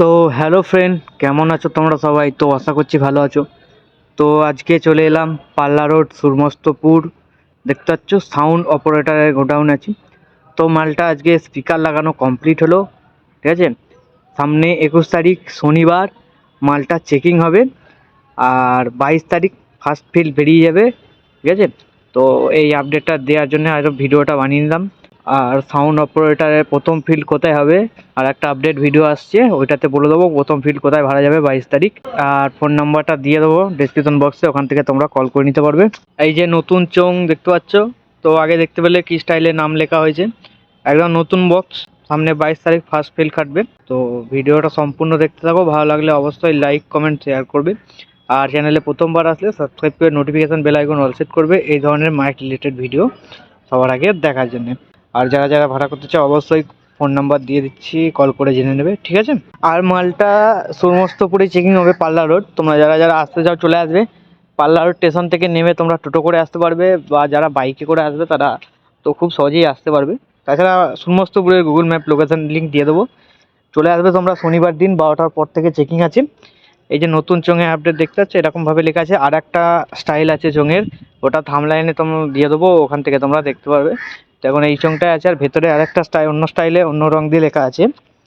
তো hello friend কেমন আছো তোমরা সবাই? তো আশা করছি ভালো আছো। তো আজকে চলে এলাম পাল্লা রোড, সুরমস্তপুর। দেখতে পাচ্ছ সাউন্ড অপারেটারের গোডাউন আছি। তো মালটা আজকে স্পিকার লাগানো কমপ্লিট হলো, ঠিক আছে? সামনে একুশ তারিখ শনিবার, মালটা চেকিং হবে। আর বাইশ তারিখ ফার্স্ট ফিল বেরিয়ে যাবে, ঠিক আছে? তো এই আপডেটটা দেওয়ার জন্য আরও ভিডিওটা বানিয়ে নিলাম। আর সাউন্ড অপারেটারের প্রথম ফিল্ড কোথায় হবে? আর একটা আপডেট ভিডিও আসছে, ওইটাতে বলে দেবো প্রথম ফিল্ড কোথায় ভাড়া যাবে বাইশ তারিখ। আর ফোন নাম্বারটা দিয়ে দেবো ডিসক্রিপশন বক্সে ওখান থেকে তোমরা কল করে নিতে পারবে। এই যে নতুন চোং দেখতে পাচ্ছ? তো আগে দেখতে পেলে কি স্টাইলে নাম লেখা হয়েছে। একদম নতুন বক্স সামনে বাইশ তারিখ ফার্স্ট ফিল্ড কাটবে তো ভিডিওটা সম্পূর্ণ দেখতে থাকো, ভালো লাগলে অবশ্যই লাইক কমেন্ট শেয়ার করবে। আর চ্যানেলে প্রথমবার আসলে সাবস্ক্রাইব করে নোটিফিকেশান বেল আইকন করবে। এই ধরনের মাইক রিলেটেড ভিডিও সবার আগে দেখার জন্য। আর যারা যারা ভাড়া করতে চাও, অবশ্যই ফোন নাম্বার দিয়ে দিচ্ছি কল করে জেনে নেবে, ঠিক আছে? আর মালটা সমস্তপুরে চেকিং হবে পাল্লা রোড তোমরা যারা যারা আসতে চাও, চলে আসবে। পাল্লা রোড স্টেশন থেকে নেমে তোমরা টোটো করে আসতে পারবে, বা যারা বাইকে করে আসবে, তারা তো খুব সহজেই আসতে পারবে। তাছাড়া সমস্তপুরে গুগল ম্যাপ লোকেশন লিঙ্ক দিয়ে দেবো। চলে আসবে তোমরা শনিবার দিন, বারোটার পর থেকে চেকিং আছে। এই যে নতুন চোঙের আপডেট দেখতে পাচ্ছ এরকমভাবে লেখা আছে। আর একটা স্টাইল আছে চোঙের, ওটা থামলাইনে তোমরা দিয়ে দেবো, ওখান থেকে তোমরা দেখতে পারবে। এখন এই চংটায় আছে, আর ভেতরে আরেকটা স্টাই অন্য স্টাইলে অন্য রং দিয়ে লেখা আছে।